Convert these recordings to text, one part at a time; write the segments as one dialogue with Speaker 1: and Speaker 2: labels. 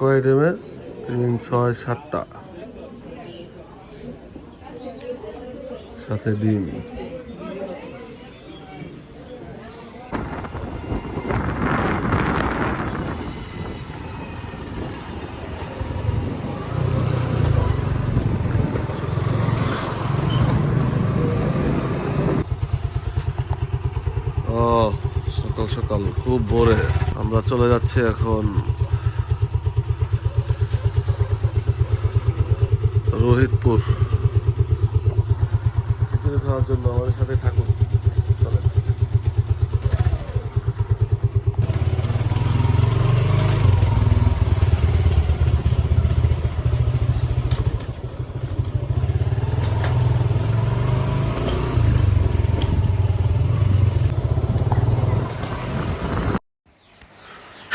Speaker 1: কয় আইটেমের তিন, ছয়, সাতটা। সাথে ডিম। সকাল সকাল, খুব ভোরে। আমরা চলে যাচ্ছি এখন রোহিতপুর। খিচুড়ি খাওয়ার জন্য আমাদের সাথে থাকুন।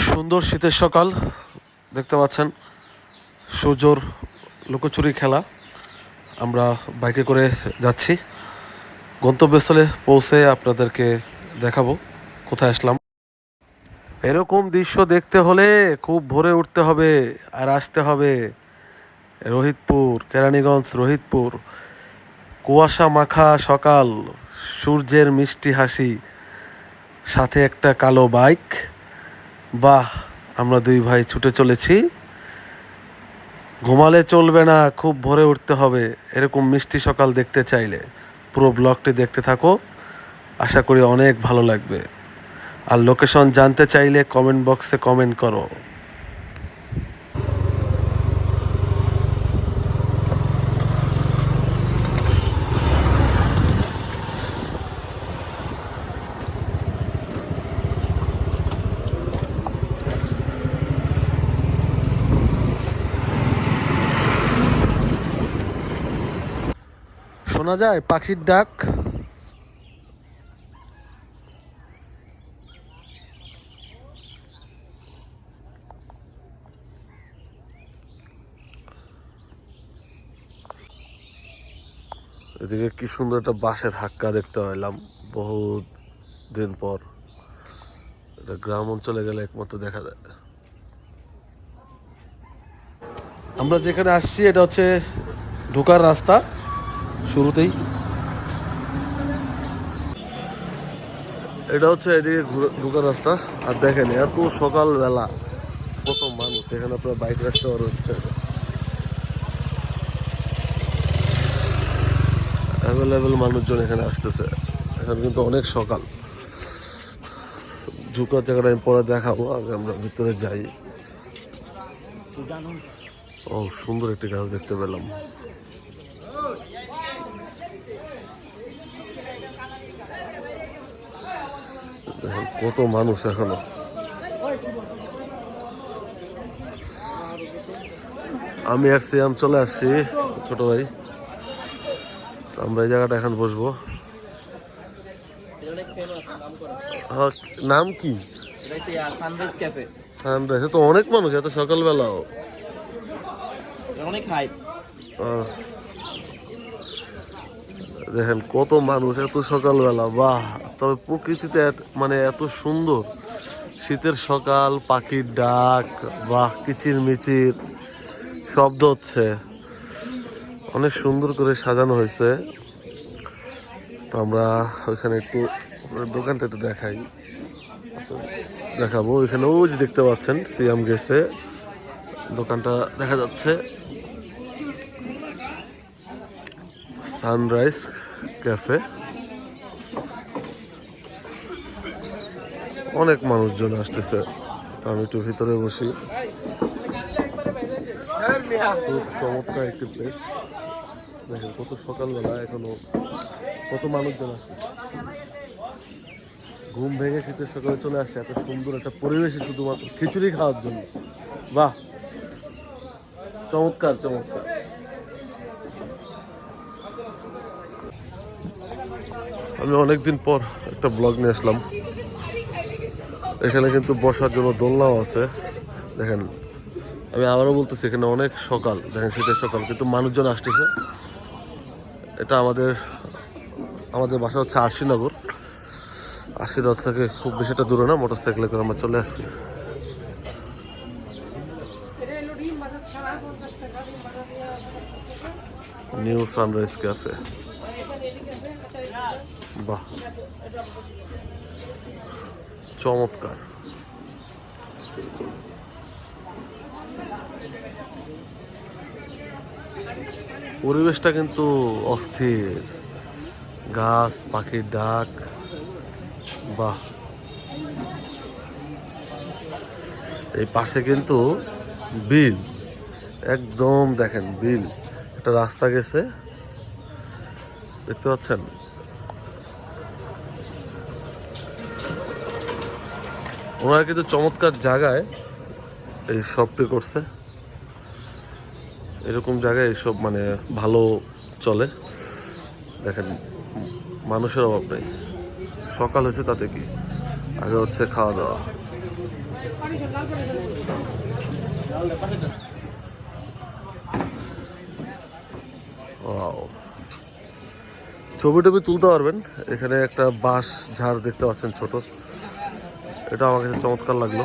Speaker 1: সুন্দর শীতের সকাল দেখতে পাচ্ছেন। সূর্যর লুকোচুরি খেলা। আমরা বাইকে করে যাচ্ছি। গন্তব্যস্থলে পৌঁছে আপনাদেরকে দেখাবো। কোথায় আসলাম? এরকম দৃশ্য দেখতে হলে খুব ভোরে উঠতে হবে আর আসতে হবে। রোহিতপুর, কেরানীগঞ্জ, রোহিতপুর। কুয়াশা মাখা সকাল, সূর্যের মিষ্টি হাসি, সাথে একটা কালো বাইক। বাহ, আমরা দুই ভাই ছুটে চলেছি। ঘুমালে চলবে না, খুব ভোরে উঠতে হবে, এরকম মিষ্টি সকাল দেখতে চাইলে। পুরো ব্লগটি দেখতে থাকো, আশা করি অনেক ভালো লাগবে। আর লোকেশন জানতে চাইলে কমেন্ট বক্সে কমেন্ট করো। শোনা যায়? পাখির ডাক? এদিকে কি সুন্দর একটা বাঁশের হাক্কা দেখতে পেলাম বহুত দিন পর। এটা গ্রাম অঞ্চলে গেলে একমাত্র দেখা যায়। আমরা যেখানে আসছি এটা হচ্ছে ঢোকার রাস্তা। শুরুতেই। এটা হচ্ছে এদিকে ঢোকার রাস্তা। আর দেখেন, এত সকালবেলা। কত মানুষ, এখানে আপনার বাইক রাখতে পারো হচ্ছে অ্যাভেলেবেল মানুষজন এখানে আসতেছে। এখানে কিন্তু অনেক সকাল। ঢুকার জায়গাটা আমি পরে দেখাবো, আগে আমরা ভিতরে যাই। ও, সুন্দর একটি গাছ দেখতে পেলাম। দেখেন কত মানুষ এখনও? আমি আর সিয়াম চলে আসছি ছোট ভাই। আমরা এই জায়গাটা এখন বসবো। হ্যাঁ, নাম কি?
Speaker 2: সানরাইজ
Speaker 1: তো অনেক মানুষ এত সকালবেলাও।
Speaker 2: অনেক হাইপ
Speaker 1: দেখেন কত মানুষ এত সকালবেলা বাহ। তবে প্রকৃতিতে মানে এত সুন্দর। শীতের সকাল, পাখির ডাক, বাহ কিচির মিচির শব্দ হচ্ছে। অনেক সুন্দর করে সাজানো হয়েছে। তো আমরা ওইখানে একটু দোকানটা একটু দেখাই। দেখাবো। ওইখানে ওই যে দেখতে পাচ্ছেন, সিয়াম গেছে। দোকানটা দেখা যাচ্ছে। Sunrise Cafe. অনেক মানুষজন আসতেছে। তো আমি একটু ভিতরে বসি। খুব চমৎকার একটি প্লেস দেখেন, কত সকালবেলা এখনও কত মানুষজন আসছে। ঘুম ভেঙে শীতের সকালে চলে আসছে, এত সুন্দর একটা পরিবেশে শুধুমাত্র খিচুড়ি খাওয়ার জন্য। বাহ! চমৎকার চমৎকার। আমি অনেকদিন পর একটা ব্লগ নিয়ে আসলাম। এখানে কিন্তু বসার জন্য দোলনাও আছে। দেখেন, আমি আবারও বলতেছি, এখানে অনেক সকাল। দেখেন, শীতের সকাল, কিন্তু মানুষজন আসতেছে। এটা আমাদের আমাদের বাসা হচ্ছে আরশিনগর। আশিনগর থেকে খুব বেশি একটা দূরে না মোটর সাইকেলে করে আমরা চলে আসছি। New Sunrise Cafe. বাহ। চমৎকার। পরিবেশটা কিন্তু অস্থির। গাছ, পাখির ডাক, বাহ। এই পাশে কিন্তু বিল। একদম দেখেন বিল। একটা রাস্তা গেছে। দেখতে পাচ্ছেন? ওনারা কিন্তু চমৎকার জায়গায় এই শপটি করছে। এরকম জায়গায় এইসব মানে ভালো চলে। দেখেন, মানুষের অভাব নেই। সকাল হয়েছে তাতে কি? আগে হচ্ছে খাওয়া দাওয়া. ছবি টবি তুলতে পারবেন। এখানে একটা বাঁশ ঝাড় দেখতে পাচ্ছেন ছোট। এটা আমার কাছে চমৎকার লাগল।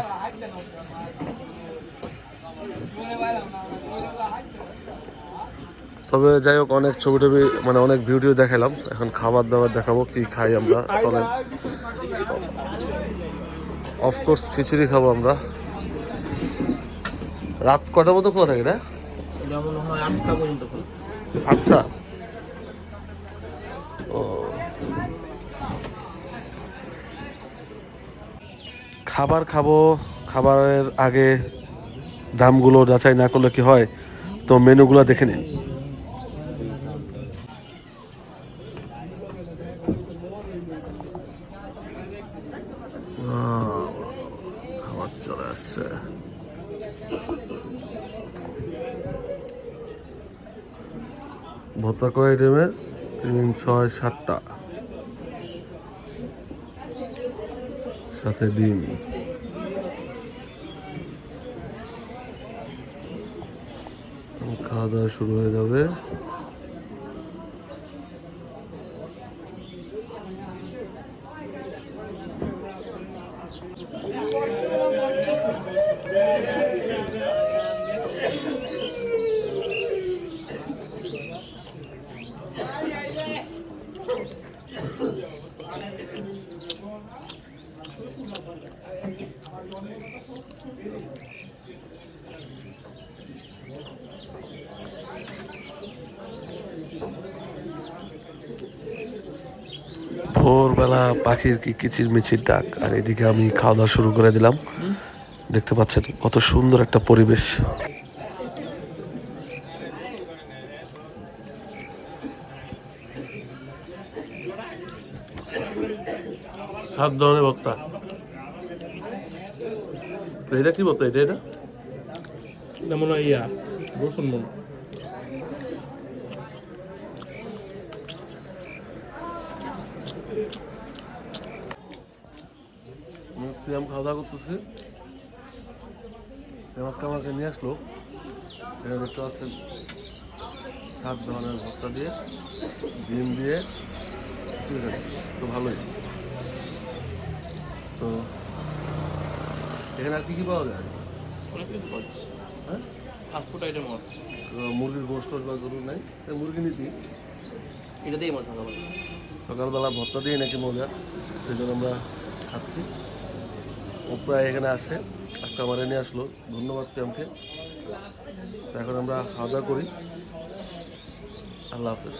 Speaker 1: তবে যাই হোক অনেক ছবি টবি মানে অনেক ভিডিও দেখালাম এখন খাবার দাবার দেখাবো কি খাই আমরা। চলেন অফকোর্স খিচুড়ি খাব আমরা। রাত কটার মতো খোলা থাকে না
Speaker 2: আটটা পর্যন্ত খোলা
Speaker 1: আটটা ও খাবার খাব, খাবারের আগে দামগুলো যাচাই না করলে কি হয়? তো মেনুগুলো দেখে নিন। খাবার চলে আসছে। ভর্তা কয় আইটেমের? তিন, ছয়, সাতটা। সাথে ডিম। খাওয়া দাওয়া শুরু হয়ে যাবে। ভোরবেলা পাখির কি কিচির মিচির ডাক, আর এদিকে আমি খাওয়া দাওয়া শুরু করে দিলাম। দেখতে পাচ্ছেন কত সুন্দর একটা পরিবেশ। সাত ধরনের বক্তা। এটা কি বক্তা এটা এটা?
Speaker 2: এটা মনে হয় ইয়া রসুন মন
Speaker 1: সিয়াম খাওয়া দাওয়া করতেছি। সিয়াম আজকে আমাকে নিয়ে আসলো। এটা দেখতে পাচ্ছেন সাত ধরনের ভর্তা দিয়ে ডিম দিয়ে খিচুড়ি খাচ্ছি তো ভালোই। তো এখানে আর কি কি পাওয়া যায়?
Speaker 2: অনেক কিছু পাওয়া যায়।
Speaker 1: হ্যাঁ?
Speaker 2: ফাস্টফুড আইটেম হয়।
Speaker 1: মুরগির গোস্ট বা গরু নাই? তাই মুরগি নিতি
Speaker 2: এটা দিয়ে মশা খাবার
Speaker 1: সকালবেলা ভর্তা দিয়ে নাকি মজা? সেই জন্য আমরা খাচ্ছি। ও প্রায় এখানে আসে। আজকে আমার এনে আসলো। ধন্যবাদ শ্যামকে। এখন আমরা খাওয়া দাওয়া করি। আল্লাহ হাফেজ।